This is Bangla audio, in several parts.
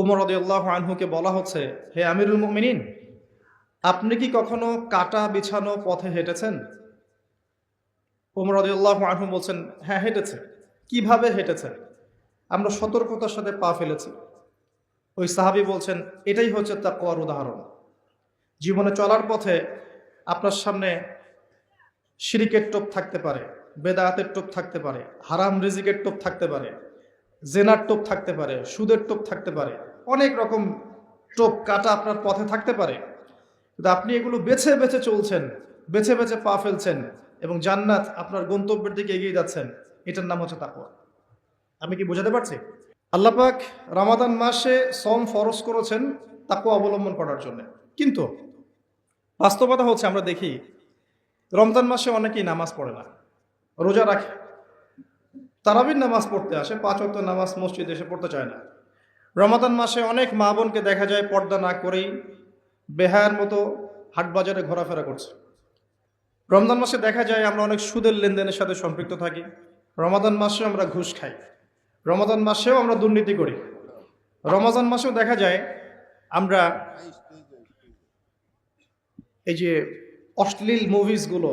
উমর রদিয়াল্লাহ আনহুকে বলা হচ্ছে, হে আমিরুল মুমিনিন, আপনি কি কখনো কাটা বিছানো পথে হেঁটেছেন? উমর রদিয়াল্লাহ আনহু বলছেন হ্যাঁ হেঁটেছে। কীভাবে হেঁটেছে আমরা সতর্কতার সাথে পা ফেলেছি। ওই সাহাবি বলছেন, এটাই হচ্ছে তাকওয়ার উদাহরণ। জীবনে চলার পথে আপনার সামনে সিরিকের টোপ থাকতে পারে, বেদায়াতের টোপ থাকতে পারে, হারাম রিজিকের টোপ থাকতে পারে, জেনার টোপ থাকতে পারে, সুদের টোপ থাকতে পারে অনেক রকম টোপ কাটা আপনার পথে থাকতে পারে। কিন্তু আপনি এগুলো বেছে বেছে চলছেন, বেছে বেছে পা ফেলছেন এবং জান্নাত আপনার গন্তব্যের দিকে এগিয়ে যাচ্ছেন। এটার নাম হচ্ছে তাকওয়া। আমি কি বোঝাতে পারছি? আল্লাপাক রামাদান মাসে সম ফরজ করেছেন তাকওয়া অবলম্বন করার জন্য। কিন্তু বাস্তবতা হচ্ছে আমরা দেখি, রমজান মাসে অনেকেই নামাজ পড়ে না, রোজা রাখে। তারাবির নামাজ পড়তে আসে, পাঁচ অক্ট নামাজ মসজিদে এসে পড়তে চায় না। রমাদান মাসে অনেক মা বোনকে দেখা যায় পর্দা না করেই বেহায়ার মতো হাটবাজারে ঘোরাফেরা করছে। রমজান মাসে দেখা যায় আমরা অনেক সুদের লেনদেনের সাথে সম্পৃক্ত থাকি। রমাদান মাসেও আমরা ঘুষ খাই। রমাদান মাসেও আমরা দুর্নীতি করি। রমাজান মাসেও দেখা যায় আমরা এই যে অশ্লীল মুভিসগুলো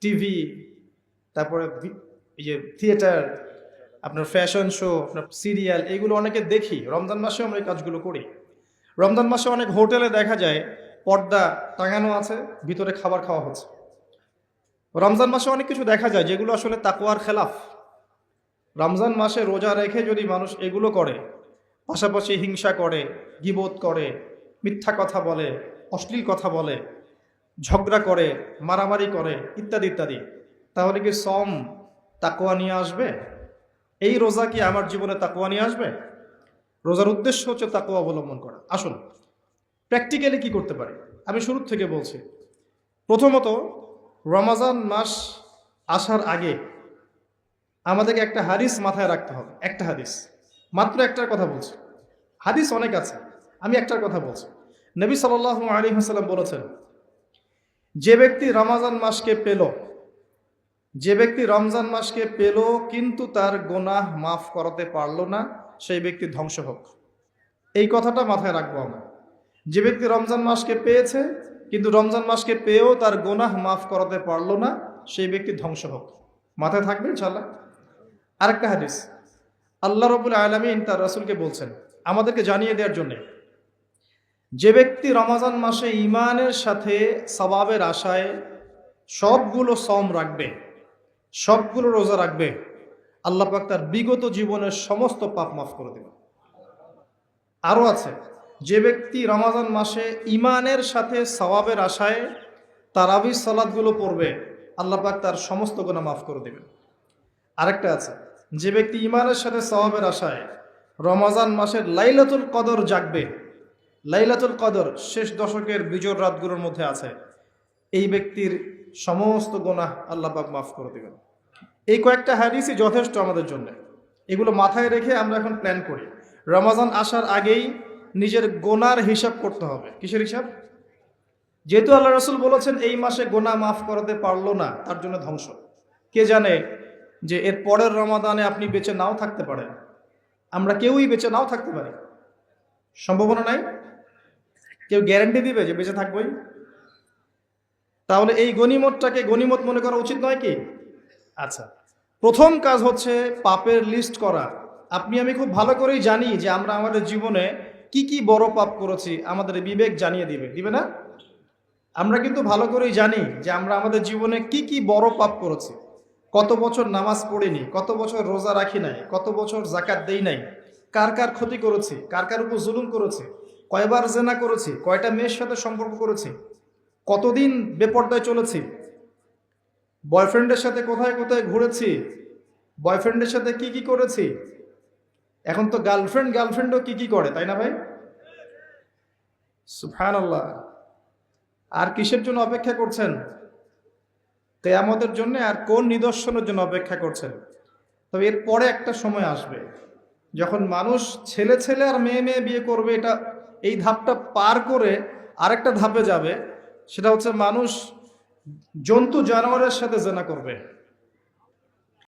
টিভি তারপরে এই যে থিয়েটার আপনার ফ্যাশন শো আপনার সিরিয়াল এগুলো অনেকে দেখি। রমজান মাসেও আমরা এই কাজগুলো করি। রমজান মাসে অনেক হোটেলে দেখা যায়, পর্দা টাঙানো আছে, ভিতরে খাবার খাওয়া হচ্ছে। রমজান মাসে অনেক কিছু দেখা যায়, যেগুলো আসলে তাকুয়ার খেলাফ। রমজান মাসে রোজা রেখে যদি মানুষ এগুলো করে, পাশাপাশি হিংসা করে, গিবোধ করে, মিথ্যা কথা বলে, অশ্লীল কথা বলে, ঝগড়া করে, মারামারি করে, ইত্যাদি ইত্যাদি, তাহলে কি সম তাকোয়া নিয়ে আসবে? এই রোজা কি আমার জীবনে তাকুয়া নিয়ে আসবে? রোজার উদ্দেশ্য হচ্ছে তাকুয়া অবলম্বন করা। আসুন প্র্যাকটিক্যালি কি করতে পারি? আমি শুরুর থেকে বলছি। প্রথমত, রমাজান মাস আসার আগে আমাদেরকে একটা হাদিস মাথায় রাখতে হবে। একটা হাদিস। মাত্র একটার কথা বলছি। হাদিস অনেক আছে। আমি একটার কথা বলছি। নবী সাল্লাহ আলী হাসাল্লাম বলেছেন, যে ব্যক্তি রমাজান মাসকে পেল যে ব্যক্তি রমজান মাসকে পেল, কিন্তু তার গোনাহ মাফ করাতে পারল না, সেই ব্যক্তি ধ্বংস হোক। এই কথাটা মাথায় রাখব আমরা। যে ব্যক্তি রমজান মাসকে পেয়েছে, কিন্তু রমজান মাসকে পেয়েও তার গোনাহ মাফ করাতে পারল না, সেই ব্যক্তি ধ্বংস হোক। মাথায় থাকবে ইনশাল্লাহ আরেকটা হাদিস। আল্লাহ রবুল আলমিন তার রাসুলকে বলছেন, আমাদেরকে জানিয়ে দেওয়ার জন্যে, যে ব্যক্তি রমাজান মাসে ইমানের সাথে সবাবের আশায় সবগুলো সম রাখবে সবগুলো রোজা রাখবে, আল্লাহ পাক তার বিগত জীবনের সমস্ত পাপ মাফ করে দেবে আরও আছে, যে ব্যক্তি রমাজান মাসে ইমানের সাথে সবাবের আশায় তারাবি সালাদগুলো পড়বে, আল্লাহ পাক তার সমস্ত গোনা মাফ করে দেবেন। আরেকটা আছে, যে ব্যক্তি ইমানের সাথে সবাবের আশায় রমাজান মাসের লাইলাতুল কদর জাগবে, লাইলাতুল কদর শেষ দশকের বিজোর রাতগুলোর মধ্যে আছে, এই ব্যক্তির সমস্ত গোনাহ আল্লাহ পাক মাফ করে দেবেন। এই কয়েকটা হাদিসই যথেষ্ট আমাদের জন্য। এগুলো মাথায় রেখে আমরা এখন প্ল্যান করি। রমাজান আসার আগেই নিজের গোনার হিসাব করতে হবে। কিসের হিসাব? যেহেতু আল্লাহ রসুল বলেছেন, এই মাসে গোনা মাফ করাতে পারল না, তার জন্য ধ্বংস। কে জানে যে এর পরের রমাদানে আপনি বেঁচে নাও থাকতে পারেন। আমরা কেউই বেঁচে নাও থাকতে পারি। সম্ভাবনা নাই? কেউ গ্যারান্টি দিবে যে বেঁচে থাকবোই? তাহলে এই গনিমতটাকে গনিমত মনে করা উচিত নয় কি? আচ্ছা প্রথম কাজ হচ্ছে পাপের লিস্ট করা। আপনি, আমি খুব ভালো করেই জানি যে আমরা আমাদের জীবনে কি কি বড় পাপ করেছি, আমাদের বিবেক জানিয়ে দিবে দিবে না? আমরা কিন্তু ভালো করেই জানি যে আমরা আমাদের জীবনে কি কি বড় পাপ করেছি। কত বছর নামাজ পড়িনি, কত বছর রোজা রাখি নাই, কত বছর জাকাত দেই নাই, কার কার ক্ষতি করেছি, কার কার উপর জুলুম করেছি, কয়বার জেনা করেছি, কয়টা মেয়ের সাথে সম্পর্ক করেছি, কতদিন বেপর্দায় চলেছি বয়ফ্রেন্ডের সাথে কোথায় কোথায় ঘুরেছি? বয়ফ্রেন্ডের সাথে কি কি করেছি? এখন তো গার্লফ্রেন্ড গার্লফ্রেন্ডও কি কি করে, তাই না ভাই? সুফান আর কিসের জন্য অপেক্ষা করছেন? কেয়ামতের জন্য আর কোন নিদর্শনের জন্য অপেক্ষা করছেন? তবে এর পরে একটা সময় আসবে, যখন মানুষ ছেলে ছেলে আর মেয়ে মেয়ে বিয়ে করবে, এটা এই ধাপটা পার করে আরেকটা ধাপে যাবে, সেটা হচ্ছে মানুষ জন্তু জানোয়ারের সাথে জানা করবে।